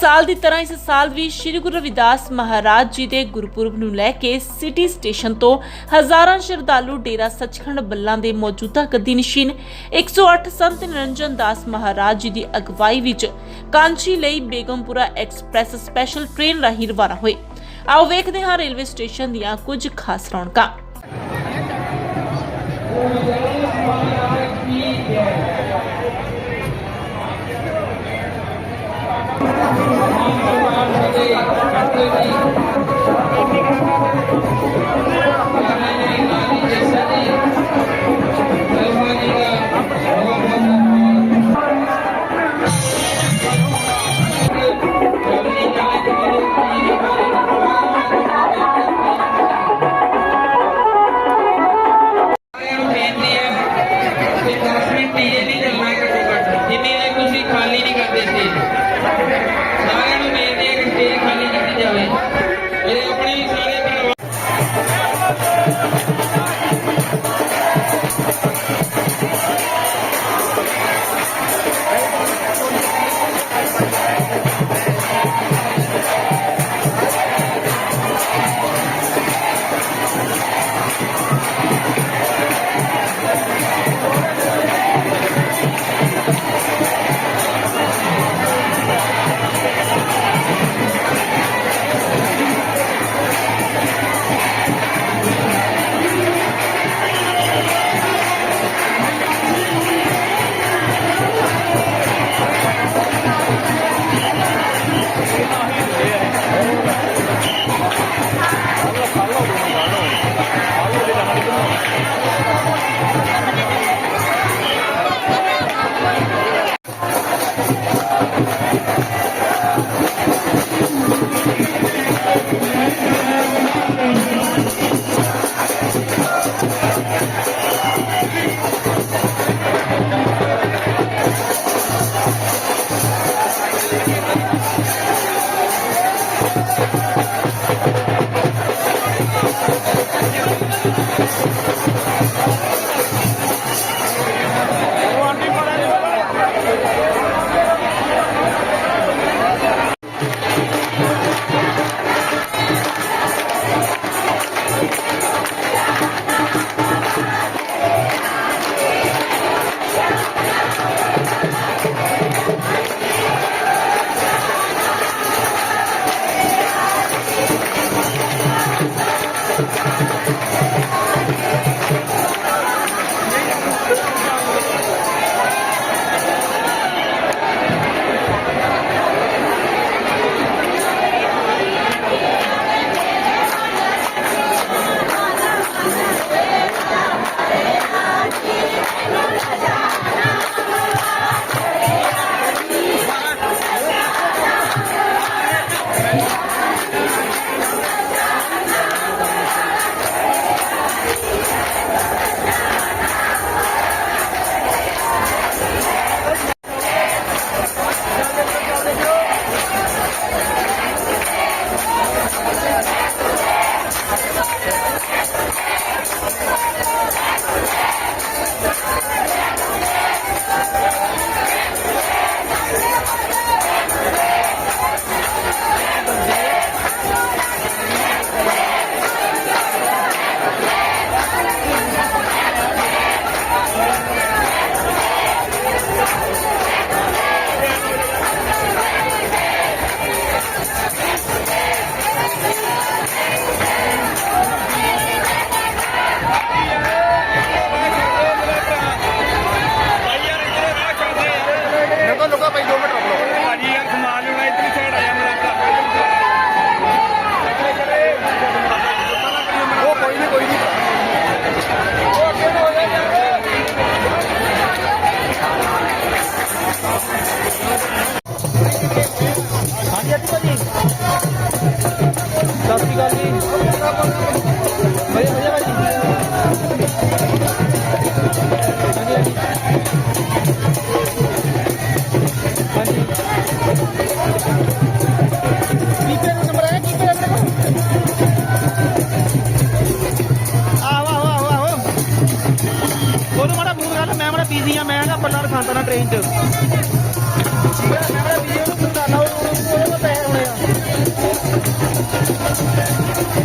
ਸਾਲ ਦੀ ਤਰ੍ਹਾਂ ਇਸ ਸਾਲ ਵੀ ਸ੍ਰੀ ਗੁਰੂ ਰਵਿਦਾਸ ਮਹਾਰਾਜ ਜੀ ਦੇ ਗੁਰਪੁਰਬ ਨੂੰ ਲੈ ਕੇ ਸਿਟੀ ਸਟੇਸ਼ਨ ਤੋਂ ਹਜ਼ਾਰਾਂ ਸ਼ਰਧਾਲੂ ਡੇਰਾ ਸੱਚਖੰਡ ਬੱਲਾਂ ਦੇ ਮੌਜੂਦਾ ਗੱਦੀ ਨਸ਼ੀਨ 108 ਸੰਤ ਨਿਰੰਜਨ ਦਾਸ ਮਹਾਰਾਜ ਜੀ ਦੀ ਅਗਵਾਈ ਵਿੱਚ ਕਾਂਚੀ ਲਈ ਬੇਗਮਪੁਰਾ ਐਕਸਪ੍ਰੈਸ ਸਪੈਸ਼ਲ ਟ੍ਰੇਨ ਰਾਹੀਂ ਰਵਾਨਾ ਹੋਏ। ਆਓ ਵੇਖਦੇ ਹਾਂ ਰੇਲਵੇ ਸਟੇਸ਼ਨ ਦੀਆਂ ਕੁਝ ਖਾਸ ਰੌਣਕਾਂ। ਸਤਿ ਸ਼੍ਰੀ ਅਕਾਲ ਜੀ। ਵਧੀਆ ਵਧੀਆ ਭਾਜੀ। ਹਾਂਜੀ। ਹਾਂਜੀ ਕੀਪੇ ਦਾ ਨੰਬਰ ਹੈ ਕੀਪੇ ਦਾ ਨੰਬਰ? ਆਹੋ ਆਹੋ ਆਹੋ ਆਹੋ। ਉਹਨੂੰ ਮਾੜਾ ਫੋਨ ਕਰ, ਮੈਂ ਮਾੜਾ ਬੀਜ਼ੀ ਆ, ਮੈਂ ਨਾ ਪੱਲਾ ਰਖਾਂਤਾ ਨਾ ਟ੍ਰੇਨ 'ਚ। ਮੈਂ ਮਾੜਾ ਬੀਜ਼ੀ ਉਹਨੂੰ phone